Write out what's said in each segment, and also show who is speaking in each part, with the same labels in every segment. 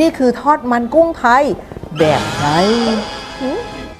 Speaker 1: นี่คือทอดมันกุ้งไทยแบบไหน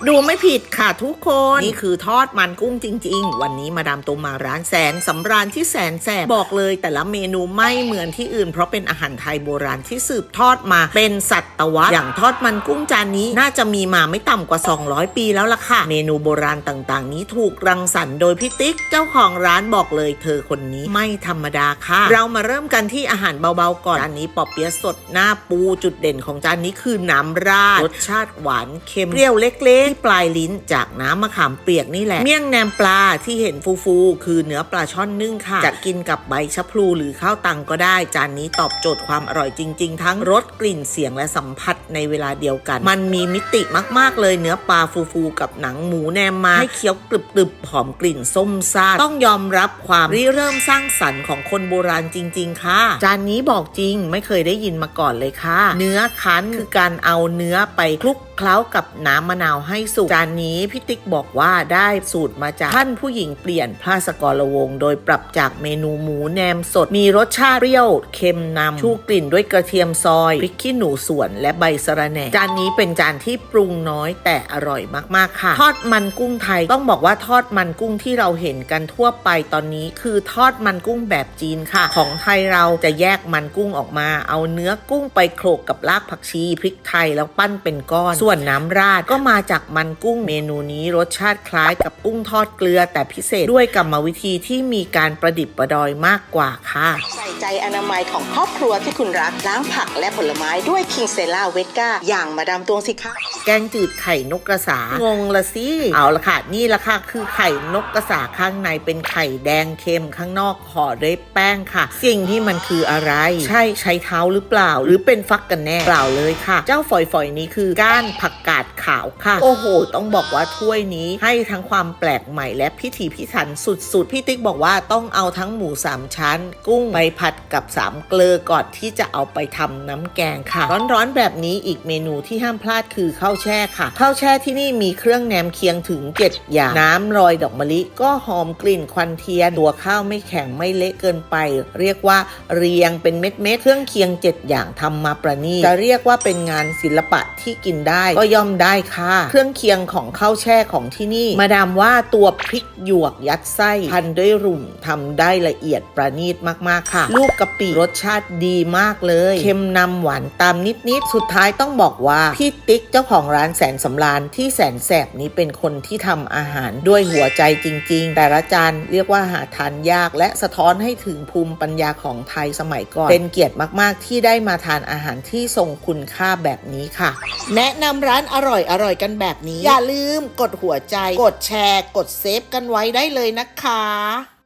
Speaker 2: ดูไม่ผิดค่ะทุกคน นี่คือทอดมันกุ้งจริง ๆ วันนี้มาดามตุมมาร้านแสนสำราญที่แสนแสบบอกเลย แต่ละเมนูไม่เหมือนที่อื่น เพราะเป็นอาหารไทยโบราณที่สืบทอดมาเป็นศตวรรษอย่างทอดมันกุ้งจานนี้น่าจะมีมาไม่ต่ำกว่า 200 ปีแล้วล่ะค่ะ เมนูโบราณต่างๆ นี้ถูกรังสรรค์โดยพี่ติ๊กเจ้าของร้านบอกเลย เธอคนนี้ไม่ธรรมดาค่ะ เรามาเริ่มกันที่อาหารเบาๆก่อนจานนี้ปอเปี๊ยะสดหน้าปูจุดเด่นของจานนี้คือน้ำราดรสชาติหวานเค็มเปรี้ยวเล็กๆที่ปลายลิ้นจากน้ำมะขามเปียกนี่แหละ เมี่ยงแหนมปลาที่เห็นฟูๆ คือเนื้อปลาช่อนนึ่งค่ะ จะกินกับใบชะพลูหรือข้าวตังก็ได้ จานนี้ตอบโจทย์ความอร่อยจริง ๆ ทั้งรสกลิ่นเสียงและสัมผัสในเวลาเดียวกัน มันมีมิติมากๆเลยเนื้อปลาฟูๆ กับหนังหมูแนมมาให้เคี้ยวกรึบๆหอมกลิ่นส้มซ่าต้องยอมรับความริเริ่มสร้างสรรค์ของคนโบราณจริง ๆ ค่ะ จานนี้บอกจริงไม่เคยได้ยินมาก่อนเลยค่ะ เนื้อคั้นคือการเอาเนื้อไปคลุก เคล้ากับน้ำมะนาวให้สุกจานนี้พี่ติ๊กบอกว่าได้สูตรมาจากท่านผู้หญิงเปลี่ยนพระสกรวง โดยปรับจากเมนูหมูแนมสดมีรสชาติเปรี้ยวเค็มนำชูกลิ่นด้วยกระเทียมซอยพริกขี้หนูสวนและใบสะระแหน่จานนี้เป็นจานที่ปรุงน้อยแต่อร่อยมากๆค่ะ ทอดมันกุ้งไทยต้องบอกว่าทอดมันกุ้งที่เราเห็นกันทั่วไปตอนนี้ คือทอดมันกุ้งแบบจีนค่ะ ของไทยเราจะแยกมันกุ้งออกมา เอาเนื้อกุ้งไปโขลกกับรากผักชีพริกไทยแล้วปั้นเป็นก้อนส่วนน้ำราดก็มาจากมันกุ้งเมนูนี้รสชาติคล้ายกับกุ้งทอดเกลือ แต่พิเศษด้วยกรรมวิธีที่มีการประดิบประดอยมากกว่าค่ะ
Speaker 3: ใส่ใจอนามัยของครอบครัวที่คุณรักล้างผักและผลไม้ด้วยคิงเซล่าเวสกาอย่างมาดามตวงสิคะ
Speaker 2: แกงจืดไข่นกกระสา งงละสิ เอาละค่ะ นี่ละค่ะ คือไข่นกกระสาข้างในเป็นไข่แดงเค็มข้างนอกห่อด้วยแป้งค่ะ สิ่งที่มันคืออะไร ใช่ใช้เท้าหรือเปล่า หรือเป็นฟักกันแน่เปล่าเลยค่ะ เจ้าฝอยๆนี้คือก้านผักกาดขาวค่ะ โอ้โห ต้องบอกว่าถ้วยนี้ให้ทั้งความแปลกใหม่และพิถีพิถันสุดๆ พี่ติ๊กบอกว่าต้องเอาทั้งหมูสามชั้น กุ้งไปผัดกับสามเกลือก่อนที่จะเอาไปทำน้ำแกงค่ะ ร้อนๆแบบนี้อีกเมนูที่ห้ามพลาดคือข้าวแช่ค่ะ ข้าวแช่ที่นี่มีเครื่องแหนมเคียงถึง 7 อย่าง น้ำโรยดอกมะลิ ก็หอมกลิ่นควันเทียน ตัวข้าวไม่แข็งไม่เละเกินไป เรียกว่าเรียงเป็นเม็ดเม็ดเครื่องเคียง 7 อย่างทำมาประณีตจะเรียกว่าเป็นงานศิลปะที่กินได้ก็ย่อมได้ค่ะ เครื่องเคียงของข้าวแช่ของที่นี่มาดามว่าตัวพริกหยวกยัดไส้พันด้วยรุ่มทำได้ละเอียดประณีตมากๆค่ะ ลูกกะปิรสชาติดีมากเลย เค็มนำหวานตามนิดๆสุดท้ายต้องบอกว่าพี่ติ๊กเจ้าของร้านแสนสำราญที่แสนแสบนี้เป็นคนที่ทำอาหารด้วยหัวใจจริง ๆ แต่ละจานเรียกว่าหาทานยากและสะท้อนให้ถึงภูมิปัญญาของไทยสมัยก่อน เป็นเกียรติมากๆ ที่ได้มาทานอาหารที่ทรงคุณค่าแบบนี้ค่ะ แนะนำร้านอร่อยอร่อยๆกันแบบนี้ อย่าลืมกดหัวใจ กดแชร์ กดเซฟกันไว้ได้เลยนะคะ